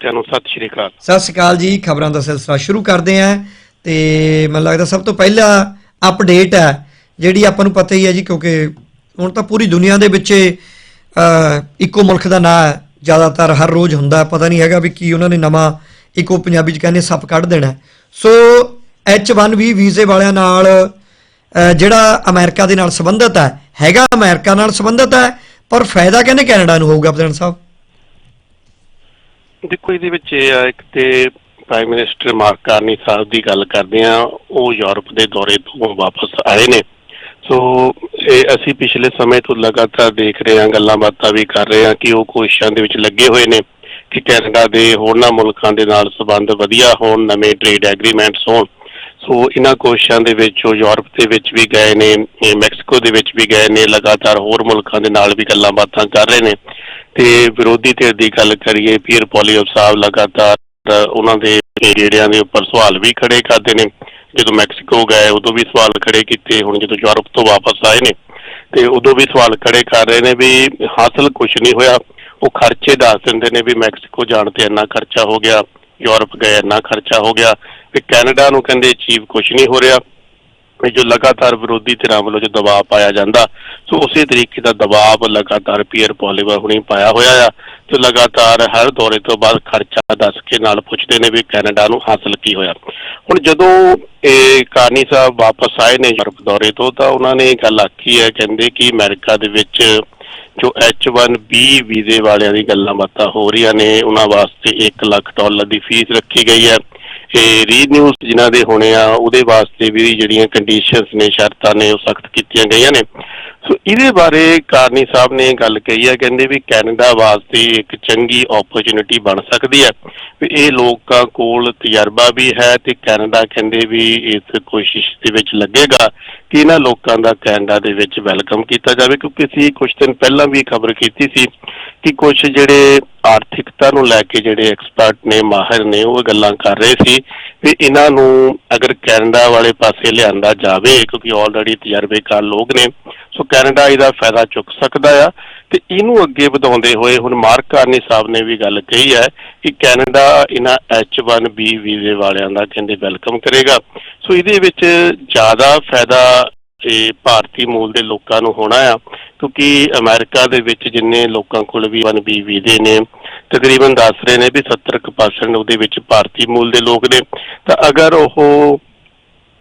ਤੁਹਾਨੂੰ ਸਤਿ ਸ਼੍ਰੀ ਅਕਾਲ ਸਤਿ ਸ਼੍ਰੀ ਅਕਾਲ ਜੀ, ਖਬਰਾਂ ਦਾ ਸਿਲਸਿਲਾ ਸ਼ੁਰੂ ਕਰਦੇ ਆਂ ਤੇ ਮੈਨੂੰ ਲੱਗਦਾ ਸਭ ਤੋਂ ਪਹਿਲਾ ਅਪਡੇਟ ਹੈ, ਜਿਹੜੀ ਆਪਾਂ ਨੂੰ ਪਤਾ ਹੀ ਹੈ ਜੀ, ਕਿਉਂਕਿ ਹੁਣ ਤਾਂ ਪੂਰੀ ਦੁਨੀਆ ਦੇ ਵਿੱਚ ਇੱਕੋ ਮੁਲਕ ਦਾ ਨਾਂ ਹੈ, ਜ਼ਿਆਦਾਤਰ ਹਰ ਰੋਜ਼ ਹੁੰਦਾ, ਪਤਾ ਨਹੀਂ ਹੈਗਾ ਵੀ ਕੀ ਉਹਨਾਂ ਨੇ ਨਵਾਂ ਇੱਕੋ ਪੰਜਾਬੀ ਚ ਕਹਿੰਦੇ ਸੱਪ ਕੱਢ ਦੇਣਾ ਹੈ। ਸੋ H1B ਵੀਜ਼ੇ ਵਾਲਿਆਂ ਨਾਲ ਜਿਹੜਾ ਅਮਰੀਕਾ ਦੇ ਨਾਲ ਸੰਬੰਧਿਤ ਹੈ, ਹੈਗਾ ਅਮਰੀਕਾ ਨਾਲ ਸੰਬੰਧਿਤ ਹੈ, ਪਰ ਫਾਇਦਾ ਕਹਿੰਦੇ ਕੈਨੇਡਾ ਨੂੰ ਹੋਊਗਾ, ਪ੍ਰਧਾਨ ਸਾਹਿਬ ਦੇਖੋ, ਇਹਦੇ ਵਿੱਚ ਇਹ ਆ, ਇੱਕ ਤੇ ਪ੍ਰਾਈਮ ਮਿਨਿਸਟਰ ਮਾਰਕ ਕਾਰਨੀ ਸਾਹਿਬ ਦੀ ਗੱਲ ਕਰਦੇ ਆ, ਉਹ ਯੂਰਪ ਦੇ ਦੌਰੇ ਤੋਂ ਵਾਪਸ ਆਏ ਨੇ। ਸੋ ਇਹ ਅਸੀਂ ਪਿਛਲੇ ਸਮੇਂ ਤੋਂ ਲਗਾਤਾਰ ਦੇਖ ਰਹੇ ਹਾਂ ਗੱਲਾਂ ਬਾਤਾਂ ਵੀ ਕਰ ਰਹੇ ਹਾਂ ਕਿ ਉਹ ਕੋਸ਼ਿਸ਼ਾਂ ਦੇ ਵਿੱਚ ਲੱਗੇ ਹੋਏ ਨੇ ਕਿ ਕੈਨੇਡਾ ਦੇ ਹੋਰਨਾਂ ਮੁਲਕਾਂ ਦੇ ਨਾਲ ਸੰਬੰਧ ਵਧੀਆ ਹੋਣ, ਨਵੇਂ ਟ੍ਰੇਡ ਐਗਰੀਮੈਂਟਸ ਹੋਣ। ਸੋ ਇਹਨਾਂ ਕੋਸ਼ਿਸ਼ਾਂ ਦੇ ਵਿੱਚ ਉਹ ਯੂਰਪ ਦੇ ਵਿੱਚ ਵੀ ਗਏ ਨੇ ਮੈਕਸੀਕੋ ਦੇ ਵਿੱਚ ਵੀ ਗਏ ਨੇ, ਲਗਾਤਾਰ ਹੋਰ ਮੁਲਕਾਂ ਦੇ ਨਾਲ ਵੀ ਗੱਲਾਂ ਬਾਤਾਂ ਕਰ ਰਹੇ ਨੇ। ਤੇ ਵਿਰੋਧੀ ਧਿਰ ਦੀ ਗੱਲ ਕਰੀਏ ਪੀਅਰ ਪੋਲੀਓ ਸਾਹਿਬ ਲਗਾਤਾਰ ਉਹਨਾਂ ਦੇ ਜਿਹੜਿਆਂ ਦੇ ਉੱਪਰ ਸਵਾਲ ਵੀ ਖੜੇ ਕਰਦੇ ਨੇ। ਜਦੋਂ ਮੈਕਸੀਕੋ ਗਏ, ਉਦੋਂ ਵੀ ਸਵਾਲ ਖੜੇ ਕੀਤੇ, ਹੁਣ ਜਦੋਂ ਯੂਰਪ ਤੋਂ ਵਾਪਸ ਆਏ ਨੇ, ਤੇ ਉਦੋਂ ਵੀ ਸਵਾਲ ਖੜੇ ਕਰ ਰਹੇ ਨੇ ਵੀ ਹਾਸਲ ਕੁਝ ਨਹੀਂ ਹੋਇਆ। ਉਹ ਖਰਚੇ ਦੱਸ ਦਿੰਦੇ ਨੇ ਵੀ ਮੈਕਸੀਕੋ ਜਾਣ ਤੇ ਇੰਨਾ ਖਰਚਾ ਹੋ ਗਿਆ, ਯੂਰਪ ਗਏ, ਇੰਨਾ ਖਰਚਾ ਹੋ ਗਿਆ, ਤੇ ਕੈਨੇਡਾ ਨੂੰ ਕਹਿੰਦੇ ਅਚੀਵ ਕੁਝ ਨਹੀਂ ਹੋ ਰਿਹਾ। ਜੋ ਲਗਾਤਾਰ ਵਿਰੋਧੀ ਧਿਰਾਂ ਵੱਲੋਂ ਜੋ ਦਬਾਅ ਪਾਇਆ ਜਾਂਦਾ, ਸੋ ਉਸੇ ਤਰੀਕੇ ਦਾ ਦਬਾਅ ਲਗਾਤਾਰ ਪੀਅਰ ਪੋਲੀਵਰ ਹੁਣੀ ਪਾਇਆ ਹੋਇਆ ਆ, ਤੇ ਲਗਾਤਾਰ ਹਰ ਦੌਰੇ ਤੋਂ ਬਾਅਦ ਖਰਚਾ ਦੱਸ ਕੇ ਨਾਲ ਪੁੱਛਦੇ ਨੇ ਵੀ ਕੈਨੇਡਾ ਨੂੰ ਹਾਸਲ ਕੀ ਹੋਇਆ। ਹੁਣ ਜਦੋਂ ਇਹ ਕਾਰਨੀ ਸਾਹਿਬ ਵਾਪਸ ਆਏ ਨੇ ਯੂਰਪ ਦੌਰੇ ਤੋਂ, ਤਾਂ ਉਹਨਾਂ ਨੇ ਇਹ ਗੱਲ ਆਖੀ ਹੈ, ਕਹਿੰਦੇ ਕਿ ਅਮਰੀਕਾ ਦੇ ਵਿੱਚ ਜੋ H1B ਵੀਜ਼ੇ ਵਾਲਿਆਂ ਦੀ ਗੱਲਾਂ ਬਾਤਾਂ ਹੋ ਰਹੀਆਂ ਨੇ, ਉਹਨਾਂ ਵਾਸਤੇ 1 ਲੱਖ ਡਾਲਰ ਦੀ ਫੀਸ ਰੱਖੀ ਗਈ ਹੈ। ਇਹ ਰੀਨਿਊਸ ਜਿਨ੍ਹਾਂ ਦੇ ਹੋਣੇ ਆ, ਉਹਦੇ ਵਾਸਤੇ ਵੀ ਜਿਹੜੀਆਂ ਕੰਡੀਸ਼ਨਸ ਨੇ, ਸ਼ਰਤਾਂ ਨੇ, ਉਹ ਸਖਤ ਕੀਤੀਆਂ ਗਈਆਂ ਨੇ। ਸੋ ਇਹਦੇ ਬਾਰੇ ਕਾਰਨੀ ਸਾਹਿਬ ਨੇ ਗੱਲ ਕਹੀ ਹੈ ਕਹਿੰਦੇ ਵੀ ਕੈਨੇਡਾ ਵਾਸਤੇ ਇੱਕ ਚੰਗੀ ਓਪਰਚ्युनिटी ਬਣ ਸਕਦੀ ਹੈ ਵੀ ਇਹ ਲੋਕਾਂ ਕੋਲ ਤਜਰਬਾ ਵੀ ਹੈ ਤੇ ਕੈਨੇਡਾ ਕਹਿੰਦੇ ਵੀ ਇਸ ਕੋਸ਼ਿਸ਼ ਦੇ ਵਿੱਚ ਲੱਗੇਗਾ ਕਿ ਇਹਨਾਂ ਲੋਕਾਂ ਦਾ ਕੈਨੇਡਾ ਦੇ ਵਿੱਚ ਵੈਲਕਮ ਕੀਤਾ ਜਾਵੇ, ਕਿਉਂਕਿ ਅਸੀਂ ਕੁਝ ਦਿਨ ਪਹਿਲਾਂ ਵੀ ਖਬਰ ਕੀਤੀ ਸੀ ਕਿ ਕੁਝ ਜਿਹੜੇ ਆਰਥਿਕਤਾ ਨੂੰ ਲੈ ਕੇ ਜਿਹੜੇ ਐਕਸਪਰਟ ਨੇ, ਮਾਹਿਰ ਨੇ, ਉਹ ਗੱਲਾਂ ਕਰ ਰਹੇ ਸੀ ਵੀ ਇਹਨਾਂ ਨੂੰ ਅਗਰ ਕੈਨੇਡਾ ਵਾਲੇ ਪਾਸੇ ਲਿਆਂਦਾ ਜਾਵੇ, ਕਿਉਂਕਿ ਆਲਰੇਡੀ ਤਜਰਬੇਕਾਰ ਲੋਕ ਨੇ, ਸੋ ਕੈਨੇਡਾ ਇਹਦਾ ਫਾਇਦਾ ਚੁੱਕ ਸਕਦਾ ਆ। ਤੇ ਇਹਨੂੰ ਅੱਗੇ ਵਧਾਉਂਦੇ ਹੋਏ ਹੁਣ ਮਾਰਕ ਕਾਰਨੀ ਸਾਹਿਬ ਨੇ ਵੀ ਗੱਲ ਕਹੀ ਹੈ ਕਿ ਕੈਨੇਡਾ ਇਹਨਾਂ H1B ਵੀਜ਼ੇ ਵਾਲਿਆਂ ਦਾ ਕਹਿੰਦੇ ਵੈਲਕਮ ਕਰੇਗਾ। ਸੋ ਇਹਦੇ ਵਿੱਚ ਜ਼ਿਆਦਾ ਫਾਇਦਾ ਇਹ ਭਾਰਤੀ ਮੂਲ ਦੇ ਲੋਕਾਂ ਨੂੰ ਹੋਣਾ ਆ, ਕਿਉਂਕਿ ਅਮਰੀਕਾ ਦੇ ਵਿੱਚ ਜਿੰਨੇ ਲੋਕਾਂ ਕੋਲ ਵੀ 1B ਵੀਜ਼ੇ ਨੇ, ਤਕਰੀਬਨ ਦੱਸ ਰਹੇ ਨੇ ਵੀ 70% ਉਹਦੇ ਵਿੱਚ ਭਾਰਤੀ ਮੂਲ ਦੇ ਲੋਕ ਨੇ। ਤਾਂ ਅਗਰ ਉਹ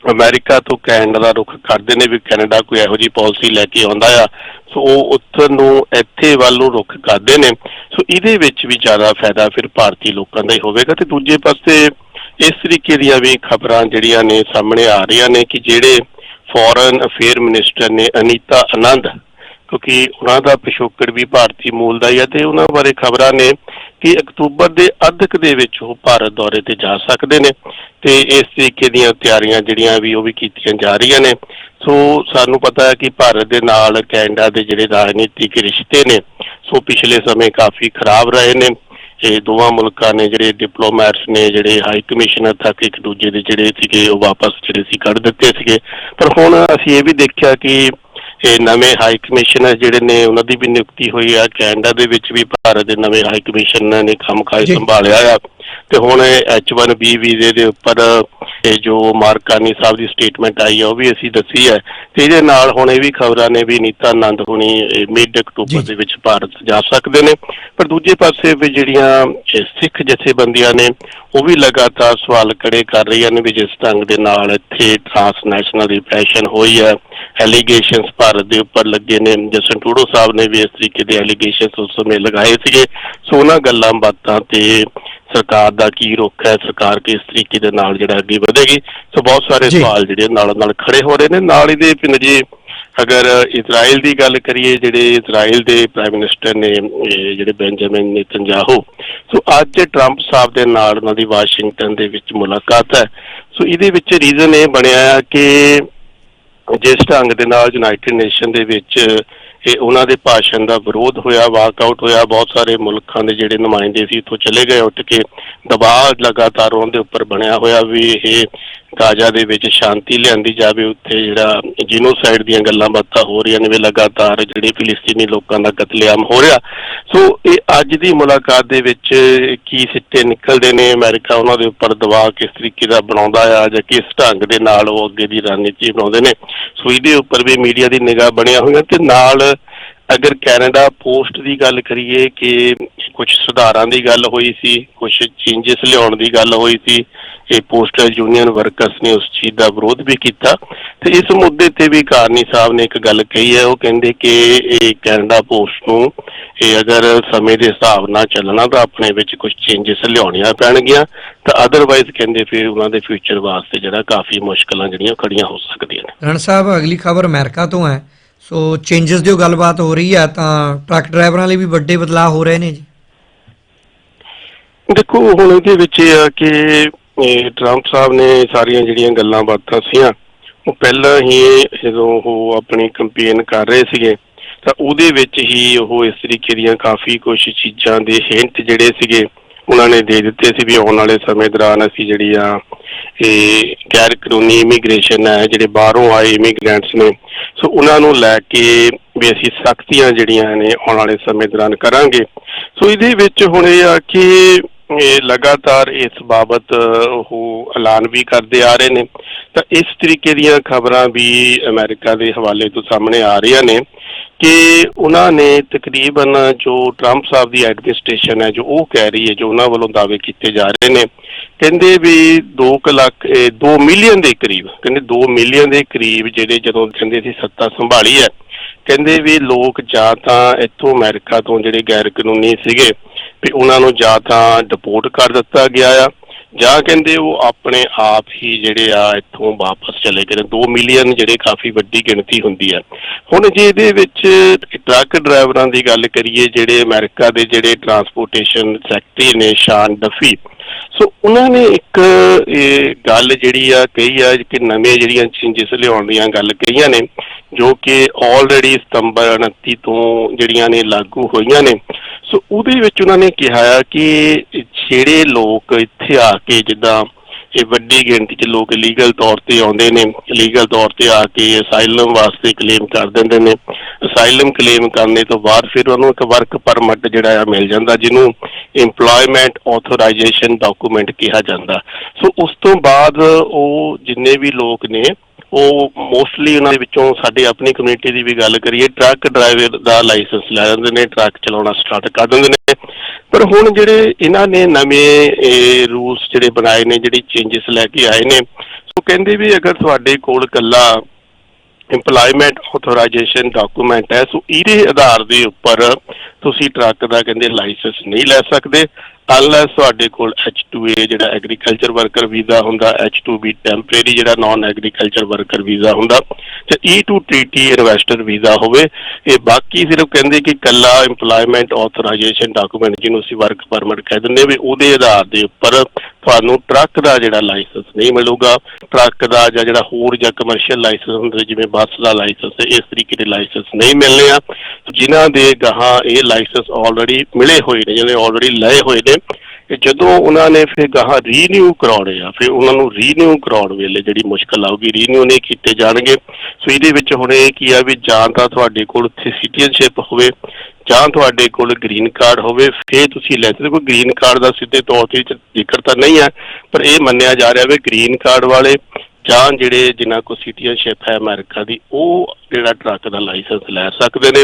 ਅਮਰੀਕਾ ਤੋਂ ਕੈਨੇਡਾ ਦਾ ਰੁਖ ਕਰਦੇ ਨੇ, ਵੀ ਕੈਨੇਡਾ ਕੋਈ ਇਹੋ ਜੀ ਪਾਲਿਸੀ ਲੈ ਕੇ ਆਉਂਦਾ ਆ, ਸੋ ਉਹ ਉੱਥਰ ਨੂੰ ਇੱਥੇ ਵੱਲ ਨੂੰ ਰੁਖ ਕਰਦੇ ਨੇ। ਸੋ ਇਹਦੇ ਵਿੱਚ ਵੀ ਜ਼ਿਆਦਾ ਫਾਇਦਾ ਫਿਰ ਭਾਰਤੀ ਲੋਕਾਂ ਦਾ ਹੀ ਹੋਵੇਗਾ। ਤੇ ਦੂਜੇ ਪਾਸੇ ਇਸ ਤਰੀਕੇ ਦੀਆਂ ਵੀ ਖਬਰਾਂ ਜਿਹੜੀਆਂ ਨੇ ਸਾਹਮਣੇ ਆ ਰਹੀਆਂ ਨੇ ਕਿ ਜਿਹੜੇ ਫੋਰਨ ਅਫੇਅਰ ਮਿਨਿਸਟਰ ਨੇ ਅਨੀਤਾ ਆਨੰਦ, ਕਿਉਂਕਿ ਉਹਨਾਂ ਦਾ ਪਿਛੋਕੜ ਵੀ ਭਾਰਤੀ ਮੂਲ ਦਾ ਹੀ ਹੈ ਤੇ ਉਹਨਾਂ ਬਾਰੇ ਖਬਰਾਂ ਨੇ ਕਿ ਅਕਤੂਬਰ ਦੇ ਅੱਧਕ ਦੇ ਵਿੱਚ ਉਹ ਭਾਰਤ ਦੌਰੇ ਤੇ ਜਾ ਸਕਦੇ ਨੇ ਤੇ ਇਸ ਤਰੀਕੇ ਦੀਆਂ ਤਿਆਰੀਆਂ ਜਿਹੜੀਆਂ ਵੀ ਉਹ ਵੀ ਕੀਤੀਆਂ ਜਾ ਰਹੀਆਂ ਨੇ। ਸੋ ਸਾਨੂੰ ਪਤਾ ਹੈ ਕਿ ਭਾਰਤ ਦੇ ਨਾਲ ਕੈਨੇਡਾ ਦੇ ਜਿਹੜੇ ਰਾਜਨੀਤਿਕ ਰਿਸ਼ਤੇ ਨੇ, ਸੋ ਪਿਛਲੇ ਸਮੇਂ ਕਾਫੀ ਖਰਾਬ ਰਹੇ ਨੇ। ਇਹ ਦੋਵਾਂ ਮੁਲਕਾਂ ਨੇ ਜਿਹੜੇ ਡਿਪਲੋਮੈਟਸ ਨੇ ਜਿਹੜੇ ਹਾਈ ਕਮਿਸ਼ਨਰ ਤੱਕ ਇੱਕ ਦੂਜੇ ਦੇ ਜਿਹੜੇ ਸੀਗੇ ਉਹ ਵਾਪਸ ਜਿਹੜੇ ਸੀ ਕੱਢ ਦਿੱਤੇ ਸੀਗੇ। ਪਰ ਹੁਣ ਅਸੀਂ ਇਹ ਵੀ ਦੇਖਿਆ ਕਿ ਇਹ ਨਵੇਂ ਹਾਈ ਕਮਿਸ਼ਨਰ ਜਿਹੜੇ ਨੇ ਉਹਨਾਂ ਦੀ ਵੀ ਨਿਯੁਕਤੀ ਹੋਈ ਆ। ਕੈਨੇਡਾ ਦੇ ਵਿੱਚ ਵੀ ਭਾਰਤ ਦੇ ਨਵੇਂ ਹਾਈ ਕਮਿਸ਼ਨਰ ਨੇ ਕੰਮਕਾਜ ਜੀ। ਸੰਭਾਲਿਆ ਆ। ਤੇ ਹੁਣ H1B ਵੀਜ਼ੇ ਦੇ ਉੱਪਰ ਇਹ ਜੋ ਮਾਰਕਾਨੀ ਸਾਹਿਬ ਦੀ ਸਟੇਟਮੈਂਟ ਆਈ ਆ ਉਹ ਵੀ ਅਸੀਂ ਦੱਸੀ ਹੈ। ਤੇ ਇਹਦੇ ਨਾਲ ਹੁਣ ਇਹ ਵੀ ਖਬਰਾਂ ਨੇ ਵੀ ਨੀਤਾ ਆਨੰਦ ਹੁਣੀ ਮਿਡ ਅਕਤੂਬਰ। ਦੇ ਵਿੱਚ ਭਾਰਤ ਜਾ ਸਕਦੇ ਨੇ। ਪਰ ਦੂਜੇ ਪਾਸੇ ਵੀ ਜਿਹੜੀਆਂ ਸਿੱਖ ਜਥੇਬੰਦੀਆਂ ਨੇ ਉਹ ਵੀ ਲਗਾਤਾਰ ਸਵਾਲ ਖੜੇ ਕਰ ਰਹੀਆਂ ਨੇ ਵੀ ਜਿਸ ਢੰਗ ਦੇ ਨਾਲ ਇੱਥੇ ਟ੍ਰਾਂਸਨੈਸ਼ਨਲ ਰਿਪਰੈਸ਼ਨ ਹੋਈ ਹੈ। ਐਲੀਗੇਸ਼ਨਸ ਭਾਰਤ ਦੇ ਉੱਪਰ ਲੱਗੇ ਨੇ। ਜਸਨ ਟੂਡੋ ਸਾਹਿਬ ਨੇ ਵੀ ਇਸ ਤਰੀਕੇ ਦੇ ਐਲੀਗੇਸ਼ਨਸ ਉਸ ਸਮੇਂ ਲਗਾਏ ਸੀਗੇ। ਸੋ ਉਹਨਾਂ ਗੱਲਾਂ ਬਾਤਾਂ ਤੇ ਸਰਕਾਰ ਦਾ ਕੀ ਰੁਖ ਹੈ ਸਰਕਾਰ ਕਿਸ ਤਰੀਕੇ ਦੇ ਨਾਲ ਜਿਹੜਾ ਅੱਗੇ ਵਧੇਗੀ? ਸੋ ਬਹੁਤ ਸਾਰੇ। ਸਵਾਲ ਜਿਹੜੇ ਨਾਲ ਨਾਲ ਖੜੇ ਹੋ ਰਹੇ ਨੇ। ਨਾਲ ਇਹਦੇ ਪਿੰਡ ਜੀ ਅਗਰ ਇਜ਼ਰਾਈਲ ਦੀ ਗੱਲ ਕਰੀਏ ਜਿਹੜੇ ਇਜ਼ਰਾਈਲ ਦੇ ਪ੍ਰਾਈਮ ਮਿਨਿਸਟਰ ਨੇ ਜਿਹੜੇ ਬੈਂਜਾਮਿਨ ਨੇਤਨਯਾਹੂ ਸੋ ਅੱਜ ਟਰੰਪ ਸਾਹਿਬ ਦੇ ਨਾਲ ਉਹਨਾਂ ਦੀ ਵਾਸ਼ਿੰਗਟਨ ਦੇ ਵਿੱਚ ਮੁਲਾਕਾਤ ਹੈ। ਸੋ ਇਹਦੇ ਵਿੱਚ ਰੀਜ਼ਨ ਇਹ ਬਣਿਆ ਆ ਕਿ ਜਿਸ ਢੰਗ ਦੇ ਨਾਲ ਯੂਨਾਈਟਿਡ ਨੇਸ਼ਨ ਦੇ ਵਿੱਚ ਇਹ ਉਹਨਾਂ ਦੇ ਭਾਸ਼ਣ ਦਾ ਵਿਰੋਧ ਹੋਇਆ ਵਾਕਆਊਟ ਹੋਇਆ, ਬਹੁਤ ਸਾਰੇ ਮੁਲਕਾਂ ਦੇ ਜਿਹੜੇ ਨੁਮਾਇੰਦੇ ਸੀ ਇੱਥੋਂ ਚਲੇ ਗਏ, ਉੱਠ ਕੇ ਦਬਾਅ ਲਗਾਤਾਰ ਉਹਨਾਂ ਦੇ ਉੱਪਰ ਬਣਿਆ ਹੋਇਆ ਵੀ ਇਹ ਗਾਜ਼ਾ ਦੇ ਵਿੱਚ ਸ਼ਾਂਤੀ ਲਿਆਂਦੀ ਜਾਵੇ, ਉੱਥੇ ਜਿਹੜਾ ਜੀਨੋਸਾਈਡ ਦੀਆਂ ਗੱਲਾਂ ਬਾਤਾਂ ਹੋ ਰਹੀਆਂ ਨੇ, ਵੀ ਲਗਾਤਾਰ ਜਿਹੜੇ ਫਿਲਿਸਤੀਨੀ ਲੋਕਾਂ ਦਾ ਕਤਲੇਆਮ ਹੋ ਰਿਹਾ। ਸੋ ਇਹ ਅੱਜ ਦੀ ਮੁਲਾਕਾਤ ਦੇ ਵਿੱਚ ਕੀ ਸਿੱਟੇ ਨਿਕਲਦੇ ਨੇ, ਅਮਰੀਕਾ ਉਹਨਾਂ ਦੇ ਉੱਪਰ ਦਬਾਅ ਕਿਸ ਤਰੀਕੇ ਦਾ ਬਣਾਉਂਦਾ ਆ, ਜਾਂ ਕਿਸ ਢੰਗ ਦੇ ਨਾਲ ਉਹ ਅੱਗੇ ਦੀ ਰਣਨੀਤੀ ਬਣਾਉਂਦੇ ਨੇ। ਸੋ ਇਹਦੇ ਉੱਪਰ ਵੀ ਮੀਡੀਆ ਦੀ ਨਿਗਾਹ ਬਣਿਆ ਹੋਇਆ ਤੇ ਨਾਲ ਅਗਰ ਕੈਨੇਡਾ ਪੋਸਟ ਦੀ ਗੱਲ ਕਰੀਏ ਕਿ ਕੁਝ ਸੁਧਾਰਾਂ ਦੀ ਗੱਲ ਹੋਈ ਸੀ ਕੁਝ ਚੇਂਜਸ ਲਿਆਉਣ ਦੀ ਗੱਲ ਹੋਈ ਸੀ, ਇਹ ਪੋਸਟਲ ਯੂਨੀਅਨ ਵਰਕਰਸ ਨੇ ਉਸ ਚੀਜ਼ ਦਾ ਵਿਰੋਧ ਵੀ ਕੀਤਾ। ਤੇ ਇਸ ਮੁੱਦੇ ਤੇ ਵੀ ਕਾਰਨੀ ਸਾਹਿਬ ਨੇ ਇੱਕ ਗੱਲ ਕਹੀ ਹੈ, ਉਹ ਕਹਿੰਦੇ ਕਿ ਇਹ ਕੈਨੇਡਾ ਪੋਸਟ ਨੂੰ ਇਹ ਅਗਰ ਸਮੇਂ ਦੇ ਹਿਸਾਬ ਨਾਲ ਚੱਲਣਾ ਤਾਂ ਆਪਣੇ ਵਿੱਚ ਕੁਝ ਚੇਂਜਸ ਲਿਆਉਣੀਆਂ ਪੈਣਗੀਆਂ, ਤਾਂ ਅਦਰਵਾਈਜ਼ ਕਹਿੰਦੇ ਫਿਰ ਉਹਨਾਂ ਦੇ ਫਿਊਚਰ ਵਾਸਤੇ ਜਿਹੜਾ ਕਾਫੀ ਮੁਸ਼ਕਲਾਂ ਜਿਹੜੀਆਂ ਖੜੀਆਂ ਹੋ ਸਕਦੀਆਂ ਨੇ। ਰਣ ਸਾਹਿਬ, ਅਗਲੀ ਖਬਰ ਅਮਰੀਕਾ ਤੋਂ ਹੈ। ਸੋ ਚੇਂਜਸ ਦੀ ਗੱਲਬਾਤ ਹੋ ਰਹੀ ਹੈ ਤਾਂ ਟਰੱਕ ਡਰਾਈਵਰਾਂ ਲਈ ਵੀ ਵੱਡੇ ਬਦਲਾਅ ਹੋ ਰਹੇ ਨੇ ਜੀ। ਦੇਖੋ, ਹੁਣ ਇਹਦੇ ਵਿੱਚ ਇਹ ਆ ਕਿ ਟਰੰਪ ਸਾਹਿਬ ਨੇ ਸਾਰੀਆਂ ਜਿਹੜੀਆਂ ਗੱਲਾਂ ਬਾਤਾਂ ਸੀਆਂ, ਉਹ ਪਹਿਲਾਂ ਹੀ ਜਦੋਂ ਉਹ ਆਪਣੀ ਕੰਪੇਨ ਕਰ ਰਹੇ ਸੀਗੇ, ਤਾਂ ਉਹਦੇ ਵਿੱਚ ਹੀ ਉਹ ਇਸ ਤਰੀਕੇ ਦੀਆਂ ਕਾਫੀ ਕੁਝ ਚੀਜ਼ਾਂ ਦੇ ਹਿੰਟ ਜਿਹੜੇ ਸੀਗੇ ਉਹਨਾਂ ਨੇ ਦੇ ਦਿੱਤੇ ਸੀ ਵੀ ਆਉਣ ਵਾਲੇ ਸਮੇਂ ਦੌਰਾਨ ਅਸੀਂ ਜਿਹੜੀ ਆ, ਇਹ ਗੈਰ ਕਾਨੂੰਨੀ ਇਮੀਗ੍ਰੇਸ਼ਨ ਹੈ, ਜਿਹੜੇ ਬਾਹਰੋਂ ਆਏ ਇਮੀਗ੍ਰੈਂਟਸ ਨੇ, ਸੋ ਉਹਨਾਂ ਨੂੰ ਲੈ ਕੇ ਵੀ ਅਸੀਂ ਸਖਤੀਆਂ ਜਿਹੜੀਆਂ ਨੇ ਆਉਣ ਵਾਲੇ ਸਮੇਂ ਦੌਰਾਨ ਕਰਾਂਗੇ। ਸੋ ਇਹਦੇ ਵਿੱਚ ਹੁਣ ਇਹ ਆ ਕਿ ਇਹ ਲਗਾਤਾਰ ਇਸ ਬਾਬਤ ਉਹ ਐਲਾਨ ਵੀ ਕਰਦੇ ਆ ਰਹੇ ਨੇ। ਤਾਂ ਇਸ ਤਰੀਕੇ ਦੀਆਂ ਖਬਰਾਂ ਵੀ ਅਮਰੀਕਾ ਦੇ ਹਵਾਲੇ ਤੋਂ ਸਾਹਮਣੇ ਆ ਰਹੀਆਂ ਨੇ। ਕਿ ਉਹਨਾਂ ਨੇ ਤਕਰੀਬਨ ਜੋ ਟਰੰਪ ਸਾਹਿਬ ਦੀ ਐਡਮਿਨਿਸਟ੍ਰੇਸ਼ਨ ਹੈ, ਜੋ ਉਹ ਕਹਿ ਰਹੀ ਹੈ, ਜੋ ਉਹਨਾਂ ਵੱਲੋਂ ਦਾਅਵੇ ਕੀਤੇ ਜਾ ਰਹੇ ਨੇ, ਕਹਿੰਦੇ ਵੀ 2 ਲੱਖ 2 ਮਿਲੀਅਨ ਦੇ ਕਰੀਬ, ਕਹਿੰਦੇ 2 ਮਿਲੀਅਨ ਦੇ ਕਰੀਬ ਜਿਹੜੇ ਜਦੋਂ ਕਹਿੰਦੇ ਸੀ ਸੱਤਾ ਸੰਭਾਲੀ ਹੈ, ਕਹਿੰਦੇ ਵੀ ਲੋਕ ਜਾਂ ਤਾਂ ਇੱਥੋਂ ਅਮਰੀਕਾ ਤੋਂ ਜਿਹੜੇ ਗੈਰ ਕਾਨੂੰਨੀ ਸੀਗੇ, ਵੀ ਉਹਨਾਂ ਨੂੰ ਜਾਂ ਤਾਂ ਡਿਪੋਰਟ ਕਰ ਦਿੱਤਾ ਗਿਆ ਆ ਜਾਂ ਕਹਿੰਦੇ ਉਹ ਆਪਣੇ ਆਪ ਹੀ ਜਿਹੜੇ ਆ ਇੱਥੋਂ ਵਾਪਸ ਚਲੇ ਗਏ ਨੇ। 2 ਮਿਲੀਅਨ ਜਿਹੜੇ ਕਾਫੀ ਵੱਡੀ ਗਿਣਤੀ ਹੁੰਦੀ ਹੈ ਹੁਣ ਜੇ ਇਹਦੇ ਵਿੱਚ ਟਰੱਕ ਡਰਾਈਵਰਾਂ ਦੀ ਗੱਲ ਕਰੀਏ, ਜਿਹੜੇ ਅਮਰੀਕਾ ਦੇ ਜਿਹੜੇ ਟਰਾਂਸਪੋਰਟੇਸ਼ਨ ਸੈਕਟਰੀ ਨੇ, ਸ਼ਾਨ ਡਫੀ। ਸੋ ਉਹਨਾਂ ਨੇ ਇੱਕ ਇਹ ਗੱਲ ਜਿਹੜੀ ਆ ਕਹੀ ਆ ਕਿ ਨਵੇਂ ਜਿਹੜੀਆਂ ਚੇਂਜਸ ਲਿਆਉਣ ਦੀਆਂ ਗੱਲ ਕਹੀਆਂ ਨੇ, ਜੋ ਕਿ ਆਲਰੇਡੀ ਸਤੰਬਰ 29 ਤੋਂ ਜਿਹੜੀਆਂ ਨੇ ਲਾਗੂ ਹੋਈਆਂ ਨੇ। ਸੋ ਉਹਦੇ ਵਿੱਚ ਉਹਨਾਂ ਨੇ ਕਿਹਾ ਆ ਕਿ ਜਿਹੜੇ ਲੋਕ ਇੱਥੇ ਆ ਕੇ ਜਿੱਦਾਂ ਇਹ ਵੱਡੀ ਗਿਣਤੀ 'ਚ ਲੋਕ ਲੀਗਲ ਤੌਰ ਤੇ ਆਉਂਦੇ ਨੇ ਲੀਗਲ ਤੌਰ ਤੇ ਆ ਕੇ ਅਸਾਈਲਮ ਵਾਸਤੇ ਕਲੇਮ ਕਰ ਦਿੰਦੇ ਨੇ। ਅਸਾਈਲਮ ਕਲੇਮ ਕਰਨੇ ਤੋਂ ਬਾਅਦ ਫਿਰ ਉਹਨੂੰ ਇੱਕ ਵਰਕ ਪਰਮਿਟ ਜਿਹੜਾ ਆ ਮਿਲ ਜਾਂਦਾ, ਜਿਹਨੂੰ EMPLOYMENT ਆਥੋਰਾਈਜੇਸ਼ਨ ਡਾਕੂਮੈਂਟ ਕਿਹਾ ਜਾਂਦਾ। ਸੋ ਉਸ ਤੋਂ ਬਾਅਦ ਉਹ ਜਿੰਨੇ ਵੀ ਲੋਕ ਨੇ, ਉਹ ਮੋਸਟਲੀ ਉਹਨਾਂ ਦੇ ਵਿੱਚੋਂ ਸਾਡੇ ਆਪਣੀ ਕਮਿਊਨਿਟੀ ਦੀ ਵੀ ਗੱਲ ਕਰੀਏ ਟਰੱਕ ਡਰਾਈਵਰ ਦਾ ਲਾਇਸੈਂਸ ਲੈ ਲੈਂਦੇ ਨੇ ਟਰੱਕ ਚਲਾਉਣਾ ਸਟਾਰਟ ਕਰ ਦਿੰਦੇ ਨੇ। ਪਰ ਹੁਣ ਜਿਹੜੇ ਇਹਨਾਂ ਨੇ ਨਵੇਂ ਰੂਲਸ ਜਿਹੜੇ ਬਣਾਏ ਨੇ, ਜਿਹੜੀ ਚੇਂਜਸ ਲੈ ਕੇ ਆਏ ਨੇ ਸੋ ਕਹਿੰਦੇ ਵੀ ਅਗਰ ਤੁਹਾਡੇ ਕੋਲ ਕੱਲਾ EMPLOYMENT ਆਥੋਰਾਈਜੇਸ਼ਨ ਡਾਕੂਮੈਂਟ ਹੈ, ਸੋ ਇਹਦੇ ਆਧਾਰ ਦੇ ਉੱਪਰ ਤੁਸੀਂ ਟਰੱਕ ਦਾ ਕਹਿੰਦੇ ਲਾਇਸੈਂਸ ਨਹੀਂ ਲੈ ਸਕਦੇ। ਅਨਲੈਸ ਤੁਹਾਡੇ ਕੋਲ H2A ਜਿਹੜਾ ਐਗਰੀਕਲਚਰ ਵਰਕਰ ਵੀਜ਼ਾ ਹੁੰਦਾ H2B ਟੈਂਪਰੇਰੀ ਜਿਹੜਾ ਨਾਨ ਐਗਰੀਕਲਚਰ ਵਰਕਰ ਵੀਜ਼ਾ ਹੁੰਦਾ ਤੇ E2TT ਇਨਵੈਸਟਰ ਵੀਜ਼ਾ ਹੋਵੇ। ਇਹ ਬਾਕੀ ਸਿਰਫ ਕਹਿੰਦੇ ਕਿ ਕੱਲਾ EMPLOYMENT ਆਥੋਰਾਈਜੇਸ਼ਨ ਡਾਕੂਮੈਂਟ ਜਿਹਨੂੰ ਅਸੀਂ ਵਰਕ ਪਰਮਿਟ ਕਹਿ ਦਿੰਦੇ ਵੀ ਉਹਦੇ ਆਧਾਰ ਦੇ ਉੱਪਰ ਤੁਹਾਨੂੰ ਟਰੱਕ ਦਾ ਜਿਹੜਾ ਲਾਇਸੈਂਸ ਨਹੀਂ ਮਿਲੂਗਾ, ਟਰੱਕ ਦਾ ਜਾਂ ਜਿਹੜਾ ਹੋਰ ਜਾਂ ਕਮਰਸ਼ੀਅਲ ਲਾਇਸੈਂਸ ਹੁੰਦੇ ਜਿਵੇਂ ਬੱਸ ਦਾ ਲਾਇਸੈਂਸ ਇਸ ਤਰੀਕੇ ਦੇ ਲਾਇਸੈਂਸ ਨਹੀਂ ਮਿਲਣੇ ਆ। ਜਿਨ੍ਹਾਂ ਦੇ ਗਾਹਾਂ ਇਹ ਲਾਇਸੈਂਸ ਆਲਰੇਡੀ ਮਿਲੇ ਹੋਏ ਨੇ ਜਿਹਨੇ ਆਲਰੇਡੀ ਲਏ ਹੋਏ ਨੇ ਕਿ ਜਦੋਂ ਉਹਨਾਂ ਨੇ ਫਿਰ ਗਾਹਾਂ ਰੀਨਿਊ ਕਰਾਉਣੇ ਆ, ਫਿਰ ਉਹਨਾਂ ਨੂੰ ਰੀਨਿਊ ਕਰਾਉਣ ਵੇਲੇ ਜਿਹੜੀ ਮੁਸ਼ਕਲ ਆਊਗੀ ਰੀਨਿਊ ਨਹੀਂ ਕੀਤੇ ਜਾਣਗੇ। ਸੋ ਇਹਦੇ ਵਿੱਚ ਹੁਣ ਇਹ ਕੀ ਆ ਵੀ ਜਾਂ ਤਾਂ ਤੁਹਾਡੇ ਕੋਲ ਉੱਥੇ ਸਿਟੀਜ਼ਨਸ਼ਿਪ ਹੋਵੇ, ਜਾਂ ਤੁਹਾਡੇ ਕੋਲ ਗ੍ਰੀਨ ਕਾਰਡ ਹੋਵੇ, ਫਿਰ ਤੁਸੀਂ ਲੈ ਸਕਦੇ ਕੋਈ ਗ੍ਰੀਨ ਕਾਰਡ ਦਾ ਸਿੱਧੇ ਤੌਰ ਤੇ ਜ਼ਿਕਰ ਤਾਂ ਨਹੀਂ ਹੈ ਪਰ ਇਹ ਮੰਨਿਆ ਜਾ ਰਿਹਾ ਵੀ ਗ੍ਰੀਨ ਕਾਰਡ ਵਾਲੇ ਜਾਂ ਜਿਹੜੇ ਜਿਨ੍ਹਾਂ ਕੋ ਸਿਟੀਜ਼ਨਸ਼ਿਪ ਹੈ ਅਮਰੀਕਾ ਦੀ, ਉਹ ਜਿਹੜਾ ਟਰੱਕ ਦਾ ਲਾਇਸੈਂਸ ਲੈ ਸਕਦੇ ਨੇ।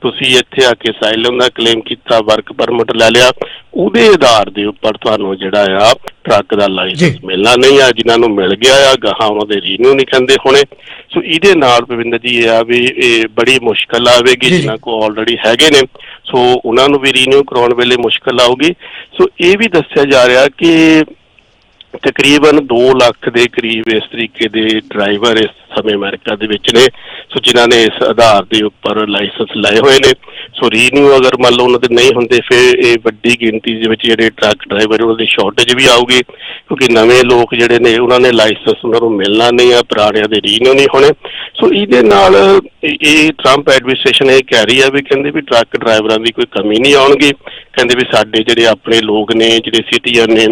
ਤੁਸੀਂ ਇੱਥੇ ਆ ਕੇ ਸਾਈਲਮ ਦਾ ਕਲੇਮ ਕੀਤਾ ਵਰਕ ਪਰਮਿਟ ਲੈ ਲਿਆ ਉਹਦੇ ਆਧਾਰ ਦੇ ਉੱਪਰ ਤੁਹਾਨੂੰ ਜਿਹੜਾ ਆ ਟਰੱਕ ਦਾ ਲਾਇਸੈਂਸ ਮਿਲਣਾ ਨਹੀਂ ਆ ਜਿਨ੍ਹਾਂ ਨੂੰ ਮਿਲ ਗਿਆ ਆ ਗਾਹਾਂ ਉਹਨਾਂ ਦੇ ਰੀਨਿਊ ਨਹੀਂ ਕਹਿੰਦੇ ਹੋਣੇ। ਸੋ ਇਹਦੇ ਨਾਲ ਭਵਿੰਦਰ ਜੀ ਇਹ ਆ ਵੀ ਇਹ ਬੜੀ ਮੁਸ਼ਕਲ ਆਵੇਗੀ ਜਿਨ੍ਹਾਂ ਕੋ ਆਲਰੇਡੀ ਹੈਗੇ ਨੇ। ਸੋ ਉਹਨਾਂ ਨੂੰ ਵੀ ਰੀਨਿਊ ਕਰਾਉਣ ਵੇਲੇ ਮੁਸ਼ਕਲ ਆਊਗੀ। ਸੋ ਇਹ ਵੀ ਦੱਸਿਆ ਜਾ ਰਿਹਾ ਕਿ ਤਕਰੀਬਨ 2 ਲੱਖ ਦੇ ਕਰੀਬ ਇਸ ਤਰੀਕੇ ਦੇ ਡਰਾਈਵਰ ਇਸ ਸਮੇਂ ਅਮਰੀਕਾ ਦੇ ਵਿੱਚ ਨੇ। ਸੋ ਜਿਨ੍ਹਾਂ ਨੇ ਇਸ ਆਧਾਰ ਦੇ ਉੱਪਰ ਲਾਇਸੈਂਸ ਲਏ ਹੋਏ ਨੇ। ਸੋ ਰੀਨਿਊ ਅਗਰ ਮੰਨ ਲਓ ਉਹਨਾਂ ਦੇ ਨਹੀਂ ਹੁੰਦੇ, ਫਿਰ ਇਹ ਵੱਡੀ ਗਿਣਤੀ ਦੇ ਵਿੱਚ ਜਿਹੜੇ ਟਰੱਕ ਡਰਾਈਵਰ ਉਹਨਾਂ ਦੀ ਸ਼ਾਰਟੇਜ ਵੀ ਆਊਗੀ। ਕਿਉਂਕਿ ਨਵੇਂ ਲੋਕ ਜਿਹੜੇ ਨੇ, ਉਹਨਾਂ ਨੇ ਲਾਇਸੈਂਸ ਉਹਨਾਂ ਨੂੰ ਮਿਲਣਾ ਨਹੀਂ ਆ, ਪੁਰਾਣਿਆਂ ਦੇ ਰੀਨਿਊ ਨਹੀਂ ਹੋਣੇ। ਸੋ ਇਹਦੇ ਨਾਲ ਇਹ- ਟਰੰਪ ਐਡਮਿਨਿਸਟ੍ਰੇਸ਼ਨ ਇਹ ਕਹਿ ਰਹੀ ਆ ਵੀ ਕਹਿੰਦੇ ਵੀ ਟਰੱਕ ਡਰਾਈਵਰਾਂ ਦੀ ਕੋਈ ਕਮੀ ਨਹੀਂ ਆਉਣਗੀ। ਕਹਿੰਦੇ ਵੀ ਸਾਡੇ ਜਿਹੜੇ ਆਪਣੇ ਲੋਕ ਨੇ, ਜਿਹੜੇ ਸਿਟੀਜ਼ਨ ਨੇ,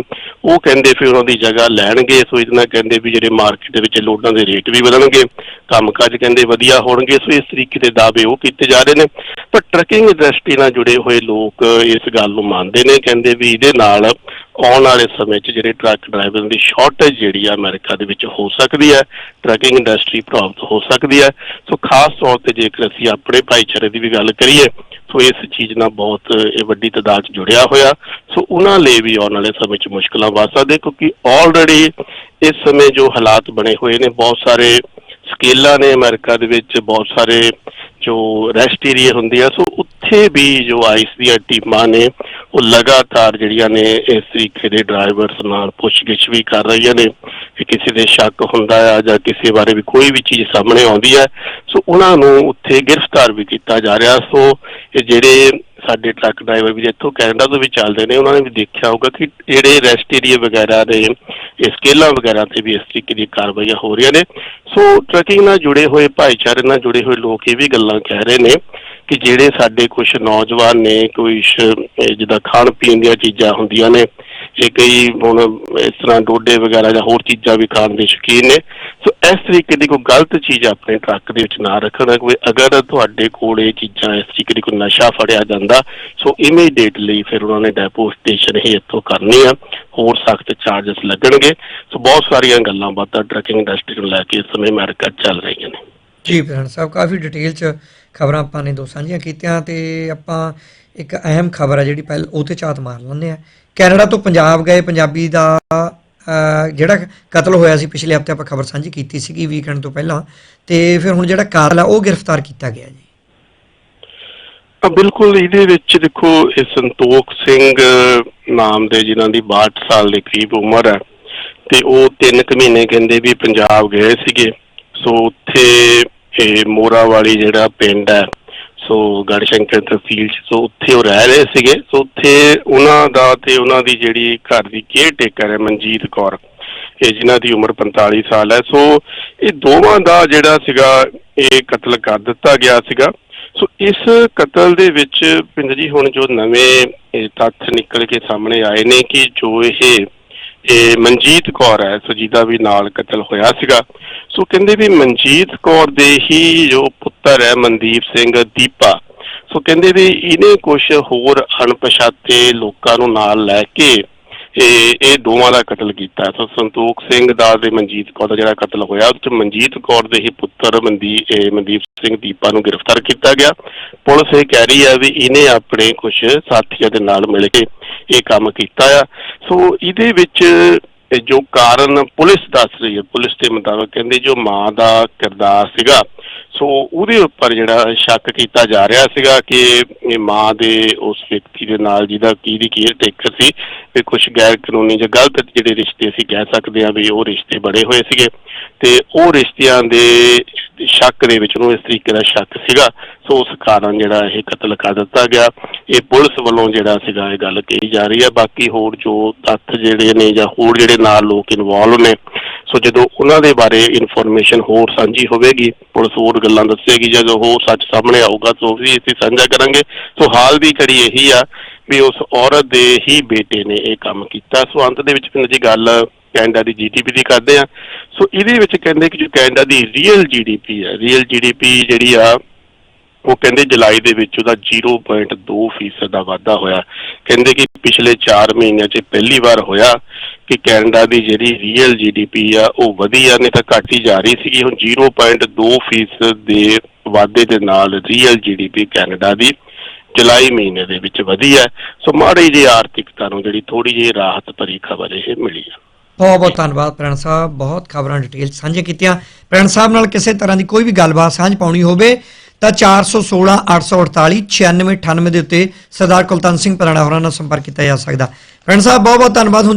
ਉਹ ਕਹਿੰਦੇ ਫਿਰ ਉਹਨਾਂ ਦੀ ਜਗ੍ਹਾ ਲੈਣਗੇ। ਸੋ ਇਹਦੇ ਨਾਲ ਕਹਿੰਦੇ ਵੀ ਜਿਹੜੇ ਮਾਰਕੀਟ ਦੇ ਵਿੱਚ ਲੋਡਾਂ ਦੇ ਰੇਟ ਵੀ ਵਧਣਗੇ, ਕੰਮਕਾਜ ਕਹਿੰਦੇ ਵਧੀਆ ਹੋਣਗੇ। ਸੋ ਇਸ ਤਰੀਕੇ ਦੇ ਦਾਅਵੇ ਉਹ ਕੀਤੇ ਜਾ ਰਹੇ ਨੇ। ਪਰ ਟਰੱਕਿੰਗ ਇੰਡਸਟਰੀ ਨਾਲ ਜੁੜੇ ਹੋਏ ਲੋਕ ਇਸ ਗੱਲ ਨੂੰ ਮੰਨਦੇ ਨੇ, ਕਹਿੰਦੇ ਵੀ ਇਹਦੇ ਨਾਲ ਆਉਣ ਵਾਲੇ ਸਮੇਂ 'ਚ ਜਿਹੜੇ ਟਰੱਕ ਡਰਾਈਵਰਾਂ ਦੀ ਸ਼ਾਰਟੇਜ ਜਿਹੜੀ ਆ ਅਮਰੀਕਾ ਦੇ ਵਿੱਚ ਹੋ ਸਕਦੀ ਹੈ ਟਰੱਕਿੰਗ ਇੰਡਸਟਰੀ ਪ੍ਰਭਾਵਿਤ ਹੋ ਸਕਦੀ ਹੈ। ਸੋ ਖਾਸ ਤੌਰ ਤੇ ਜੇਕਰ ਅਸੀਂ ਆਪਣੇ ਭਾਈਚਾਰੇ ਦੀ ਵੀ ਗੱਲ ਕਰੀਏ, ਸੋ ਇਸ ਚੀਜ਼ ਨਾਲ ਬਹੁਤ ਇਹ ਵੱਡੀ ਤਾਦਾਦ 'ਚ ਜੁੜਿਆ ਹੋਇਆ। ਸੋ ਉਹਨਾਂ ਲਈ ਵੀ ਆਉਣ ਵਾਲੇ ਸਮੇਂ 'ਚ ਮੁਸ਼ਕਲਾਂ ਵੱਧ ਸਕਦੇ ਕਿਉਂਕਿ ਆਲਰੇਡੀ ਇਸ ਸਮੇਂ ਜੋ ਹਾਲਾਤ ਬਣੇ ਹੋਏ ਨੇ, ਬਹੁਤ ਸਾਰੇ ਸਕੇਲਾਂ ਨੇ ਅਮਰੀਕਾ ਦੇ ਵਿੱਚ ਬਹੁਤ ਸਾਰੇ ਜੋ ਰੈਸਟ ਏਰੀਆ ਹੁੰਦੇ ਆ, ਸੋ ਉੱਥੇ ਵੀ ਜੋ ਆਈਸ ਦੀਆਂ ਟੀਮਾਂ ਨੇ, ਉਹ ਲਗਾਤਾਰ ਜਿਹੜੀਆਂ ਨੇ ਇਸ ਤਰੀਕੇ ਦੇ ਡਰਾਈਵਰਸ ਨਾਲ ਪੁੱਛਗਿੱਛ ਵੀ ਕਰ ਰਹੀਆਂ ਨੇ ਕਿ ਕਿਸੇ ਦੇ ਸ਼ੱਕ ਹੁੰਦਾ ਆ ਜਾਂ ਕਿਸੇ ਬਾਰੇ ਵੀ ਕੋਈ ਵੀ ਚੀਜ਼ ਸਾਹਮਣੇ ਆਉਂਦੀ ਹੈ ਸੋ ਉਹਨਾਂ ਨੂੰ ਉੱਥੇ ਗ੍ਰਿਫਤਾਰ ਵੀ ਕੀਤਾ ਜਾ ਰਿਹਾ। ਸੋ ਇਹ ਜਿਹੜੇ ਸਾਡੇ ਟਰੱਕ ਡਰਾਈਵਰ ਵੀ ਇੱਥੋਂ ਕੈਨੇਡਾ ਤੋਂ ਵੀ ਚੱਲਦੇ ਨੇ, ਉਹਨਾਂ ਨੇ ਵੀ ਦੇਖਿਆ ਹੋਊਗਾ ਕਿ ਜਿਹੜੇ ਰੈਸਟ ਏਰੀਆ ਵਗੈਰਾ ਦੇ ਸਕੇਲਾਂ ਵਗੈਰਾ ਤੇ ਵੀ ਇਸ ਤਰੀਕੇ ਦੀ ਕਾਰਵਾਈਆਂ ਹੋ ਰਹੀਆਂ ਨੇ। ਸੋ ਟਰੈਕਿੰਗ ਨਾਲ ਜੁੜੇ ਹੋਏ ਭਾਈਚਾਰੇ ਨਾਲ ਜੁੜੇ ਹੋਏ ਲੋਕ ਇਹ ਵੀ ਗੱਲਾਂ ਕਹਿ ਰਹੇ ਨੇ ਕਿ ਜਿਹੜੇ ਸਾਡੇ ਕੁਝ ਨੌਜਵਾਨ ਨੇ ਕੋਈ ਜਿੱਦਾਂ ਖਾਣ ਪੀਣ ਦੀਆਂ ਚੀਜ਼ਾਂ ਹੁੰਦੀਆਂ ਨੇ, ਇਹ ਕਈ ਹੁਣ ਇਸ ਤਰ੍ਹਾਂ ਡੋਡੇ ਵਗੈਰਾ ਜਾਂ ਹੋਰ ਚੀਜ਼ਾਂ ਵੀ ਖਾਣ ਦੇ ਸ਼ੌਕੀਨ ਨੇ। ਸੋ ਇਸ ਤਰੀਕੇ ਦੀ ਕੋਈ ਗਲਤ ਚੀਜ਼ ਆਪਣੇ ਟਰੱਕ ਦੇ ਵਿੱਚ ਨਾ ਰੱਖਣਾ ਕੋਈ ਅਗਰ ਤੁਹਾਡੇ ਕੋਲ ਇਹ ਚੀਜ਼ਾਂ ਇਸ ਤਰੀਕੇ ਦੀ ਕੋਈ ਨਸ਼ਾ ਫੜਿਆ ਜਾਂਦਾ ਸੋ ਇਮੀਡੀਏਟਲੀ ਫਿਰ ਉਹਨਾਂ ਨੇ ਡੈਪੋ ਸਟੇਸ਼ਨ ਹੀ ਇੱਥੋਂ ਕਰਨੀ ਆ। ਹੋਰ ਸਖਤ ਚਾਰजेस ਲੱਗਣਗੇ। ਸੋ ਬਹੁਤ ਸਾਰੀਆਂ ਗੱਲਾਂ ਬਾਤਾਂ ਟਰੱਕਿੰਗ ਇੰਡਸਟਰੀ ਨੂੰ ਲੈ ਕੇ ਇਸ ਸਮੇਂ ਅਮਰੀਕਾ ਚੱਲ ਰਹੀਆਂ ਨੇ। ਜੀ ਪ੍ਰਧਾਨ ਸਾਹਿਬ ਕਾਫੀ ਡਿਟੇਲ ਚ ਖਬਰਾਂ ਆਪਾਂ ਨੇ ਦੋ ਸਾਂਝੀਆਂ ਕੀਤੀਆਂ ਤੇ ਆਪਾਂ ਇੱਕ ਅਹਿਮ ਖਬਰ ਹੈ ਜਿਹੜੀ ਪਹਿਲ ਉਹ ਤੇ ਝਾਤ ਮਾਰ ਲੈਂਦੇ ਆ। ਕੈਨੇਡਾ ਤੋਂ ਪੰਜਾਬ ਗਏ ਪੰਜਾਬੀ ਦਾ ਜਿਹੜਾ ਕਤਲ ਹੋਇਆ ਸੀ ਪਿਛਲੇ ਹਫ਼ਤੇ ਆਪਾਂ ਖਬਰ ਸਾਂਝੀ ਕੀਤੀ ਸੀਗੀ ਵੀਕਐਂਡ ਤੋਂ ਪਹਿਲਾਂ ਤੇ ਫਿਰ ਹੁਣ ਜਿਹੜਾ ਕਾਤਲ ਆ ਉਹ ਗ੍ਰਿਫਤਾਰ ਕੀਤਾ ਗਿਆ ਜੀ। ਆ ਬਿਲਕੁਲ ਇਹਦੇ ਵਿੱਚ ਦੇਖੋ ਇਹ ਸੰਤੋਖ ਸਿੰਘ ਨਾਮ ਦੇ ਜਿਨ੍ਹਾਂ ਦੀ 62 ਸਾਲ ਦੇ ਕਰੀਬ ਉਮਰ ਹੈ। ਤੇ ਉਹ 3 ਕੁ ਮਹੀਨੇ ਕਹਿੰਦੇ ਵੀ ਪੰਜਾਬ ਗਏ ਸੀਗੇ। ਸੋ ਉੱਥੇ ਇਹ ਮੋਰਾ ਵਾਲੀ ਜਿਹੜਾ ਪਿੰਡ ਹੈ, ਸੋ ਗੜਸ਼ੰਕਰ ਤਹਿਸੀਲ ਚ, ਸੋ ਉੱਥੇ ਉਹ ਰਹਿ ਰਹੇ ਸੀਗੇ। ਸੋ ਉੱਥੇ ਉਹਨਾਂ ਦਾ ਤੇ ਉਹਨਾਂ ਦੀ ਜਿਹੜੀ ਘਰ ਦੀ ਕੇਅਰ ਟੇਕਰ ਹੈ ਮਨਜੀਤ ਕੌਰ, ਇਹ ਜਿਨ੍ਹਾਂ ਦੀ ਉਮਰ 45 ਸਾਲ ਹੈ। ਸੋ ਇਹ ਦੋਵਾਂ ਦਾ ਜਿਹੜਾ ਸੀਗਾ, ਇਹ ਕਤਲ ਕਰ ਦਿੱਤਾ ਗਿਆ ਸੀਗਾ। ਸੋ ਇਸ ਕਤਲ ਦੇ ਵਿੱਚ ਪਿੰਡ ਜੀ ਹੁਣ ਜੋ ਨਵੇਂ ਤੱਥ ਨਿਕਲ ਕੇ ਸਾਹਮਣੇ ਆਏ ਨੇ ਕਿ ਜੋ ਇਹ ਇਹ ਮਨਜੀਤ ਕੌਰ ਹੈ ਸੋ ਜਿਹਦਾ ਵੀ ਨਾਲ ਕਤਲ ਹੋਇਆ ਸੀਗਾ। ਸੋ ਕਹਿੰਦੇ ਵੀ ਮਨਜੀਤ ਕੌਰ ਦੇ ਹੀ ਜੋ ਪੁੱਤਰ ਹੈ, ਮਨਦੀਪ ਸਿੰਘ ਦੀਪਾ, ਸੋ ਕਹਿੰਦੇ ਵੀ ਇਹਨੇ ਕੁਝ ਹੋਰ ਅਣਪਛਾਤੇ ਲੋਕਾਂ ਨੂੰ ਨਾਲ ਲੈ ਕੇ ਇਹ ਇਹ ਦੋਵਾਂ ਦਾ ਕਤਲ ਕੀਤਾ। ਸੋ ਸੰਤੋਖ ਸਿੰਘ ਦਾ ਤੇ ਮਨਜੀਤ ਕੌਰ ਦਾ ਜਿਹੜਾ ਕਤਲ ਹੋਇਆ ਉਹ 'ਚ ਮਨਜੀਤ ਕੌਰ ਦੇ ਹੀ ਪੁੱਤਰ ਮਨਦੀਪ ਮਨਦੀਪ ਸਿੰਘ ਦੀਪਾ ਨੂੰ ਗ੍ਰਿਫਤਾਰ ਕੀਤਾ ਗਿਆ। ਪੁਲਿਸ ਇਹ ਕਹਿ ਰਹੀ ਹੈ ਵੀ ਇਹਨੇ ਆਪਣੇ ਕੁਝ ਸਾਥੀਆਂ ਦੇ ਨਾਲ ਮਿਲ ਕੇ ਇਹ ਕੰਮ ਕੀਤਾ ਆ। ਸੋ ਇਹਦੇ ਵਿੱਚ ਇਹ ਜੋ ਕਾਰਨ ਪੁਲਿਸ ਦੱਸ ਰਹੀ ਹੈ, ਪੁਲਿਸ ਦੇ ਮੁਤਾਬਕ ਕਹਿੰਦੇ ਜੋ ਮਾਂ ਦਾ ਕਿਰਦਾਰ ਸੀਗਾ, ਸੋ ਉਹਦੇ ਉੱਪਰ ਜਿਹੜਾ ਸ਼ੱਕ ਕੀਤਾ ਜਾ ਰਿਹਾ ਸੀਗਾ ਕਿ ਇਹ ਮਾਂ ਦੇ ਉਸ ਵਿਅਕਤੀ ਦੇ ਨਾਲ ਜਿਹਦਾ ਕੀ ਦੀ ਕੇਅਰ ਟੇਕਰ ਸੀ, ਵੀ ਕੁਝ ਗੈਰ ਕਾਨੂੰਨੀ ਜਾਂ ਗਲਤ ਜਿਹੜੇ ਰਿਸ਼ਤੇ ਅਸੀਂ ਕਹਿ ਸਕਦੇ ਹਾਂ ਵੀ ਉਹ ਰਿਸ਼ਤੇ ਬੜੇ ਹੋਏ ਸੀਗੇ। ਤੇ ਉਹ ਰਿਸ਼ਤਿਆਂ ਦੇ ਸ਼ੱਕ ਦੇ ਵਿੱਚ ਉਹਨੂੰ ਇਸ ਤਰੀਕੇ ਦਾ ਸ਼ੱਕ ਸੀਗਾ ਸੋ ਉਸ ਕਾਰਨ ਜਿਹੜਾ ਇਹ ਕਤਲ ਕਰ ਦਿੱਤਾ ਗਿਆ। ਇਹ ਪੁਲਿਸ ਵੱਲੋਂ ਜਿਹੜਾ ਸੀਗਾ ਇਹ ਗੱਲ ਕਹੀ ਜਾ ਰਹੀ ਹੈ। ਬਾਕੀ ਹੋਰ ਜੋ ਤੱਥ ਜਿਹੜੇ ਨੇ ਜਾਂ ਹੋਰ ਜਿਹੜੇ ਨਾਲ ਲੋਕ ਇਨਵੋਲਵ ਨੇ, ਸੋ ਜਦੋਂ ਉਹਨਾਂ ਦੇ ਬਾਰੇ ਇਨਫੋਰਮੇਸ਼ਨ ਹੋਰ ਸਾਂਝੀ ਹੋਵੇਗੀ, ਪੁਲਿਸ ਹੋਰ ਗੱਲਾਂ ਦੱਸੇਗੀ। ਜਦੋਂ ਹੋਰ ਸੱਚ ਸਾਹਮਣੇ ਆਊਗਾ ਸੋ ਵੀ ਅਸੀਂ ਸਾਂਝਾ ਕਰਾਂਗੇ। ਸੋ ਹਾਲ ਦੀ ਘੜੀ ਇਹੀ ਆ ਵੀ ਉਸ ਔਰਤ ਦੇ ਹੀ ਬੇਟੇ ਨੇ ਇਹ ਕੰਮ ਕੀਤਾ। ਸੋ ਅੰਤ ਦੇ ਵਿੱਚ ਪਿੰਡ ਜੀ ਗੱਲ ਕੈਨੇਡਾ ਦੀ ਜੀਡੀਪੀ ਦੀ ਕਰਦੇ ਆ ਸੋ ਇਹਦੇ ਵਿੱਚ ਕਹਿੰਦੇ ਕਿ ਜੋ ਕੈਨੇਡਾ ਦੀ ਰੀਅਲ ਜੀਡੀਪੀ ਹੈ ਰੀਅਲ ਜੀਡੀਪੀ ਜਿਹੜੀ ਆ ਉਹ ਕਹਿੰਦੇ ਜੁਲਾਈ ਦੇ ਵਿੱਚ ਉਹਦਾ 0.2 ਫੀਸਦ ਦਾ ਵਾਧਾ ਹੋਇਆ। ਕਹਿੰਦੇ ਕਿ ਪਿਛਲੇ 4 ਮਹੀਨਿਆਂ 'ਚ ਪਹਿਲੀ ਵਾਰ ਹੋਇਆ ਕਿ ਕੈਨੇਡਾ ਦੀ ਜਿਹੜੀ ਰੀਅਲ ਜੀਡੀਪੀ ਆ, ਉਹ ਵਧੀ ਆ ਤਾਂ ਘਟ ਹੀ ਜਾ ਰਹੀ ਸੀਗੀ। ਹੁਣ 0.2 ਫੀਸਦ ਦੇ ਵਾਧੇ ਦੇ ਨਾਲ ਰੀਅਲ ਜੀਡੀਪੀ ਕੈਨੇਡਾ ਦੀ ਜੁਲਾਈ ਮਹੀਨੇ ਦੇ ਵਿੱਚ ਵਧੀ ਹੈ ਸੋ ਮਾੜੀ ਜਿਹੀ ਆਰਥਿਕਤਾ ਨੂੰ ਜਿਹੜੀ ਥੋੜੀ ਜਿਹੀ ਰਾਹਤ ਭਰੀ ਖਬਰ ਇਹ ਮਿਲੀ ਆ। ਬਹੁਤ ਬਹੁਤ ਧੰਨਵਾਦ ਪ੍ਰਣ ਸਾਹਿਬ। ਬਹੁਤ ਖਬਰਾਂ ਡਿਟੇਲ ਸਾਂਝੀਆਂ ਕੀਤੀਆਂ। ਪ੍ਰਣ ਸਾਹਿਬ ਨਾਲ ਕਿਸੇ ਤਰ੍ਹਾਂ ਦੀ ਕੋਈ ਵੀ ਗੱਲਬਾਤ ਸਾਂਝ ਪਾਉਣੀ ਹੋਵੇ ਤਾਂ 416 848 9698 ਦੇ ਉੱਤੇ ਸਰਦਾਰ ਕੁਲਤਨ ਸਿੰਘ ਪਰਾਣਾ ਹੋਰਾਂ ਨਾਲ ਸੰਪਰਕ ਕੀਤਾ ਜਾ ਸਕਦਾ। ਪ੍ਰਣ ਸਾਹਿਬ ਬਹੁਤ ਬਹੁਤ ਧੰਨਵਾਦ। ਹੁਣ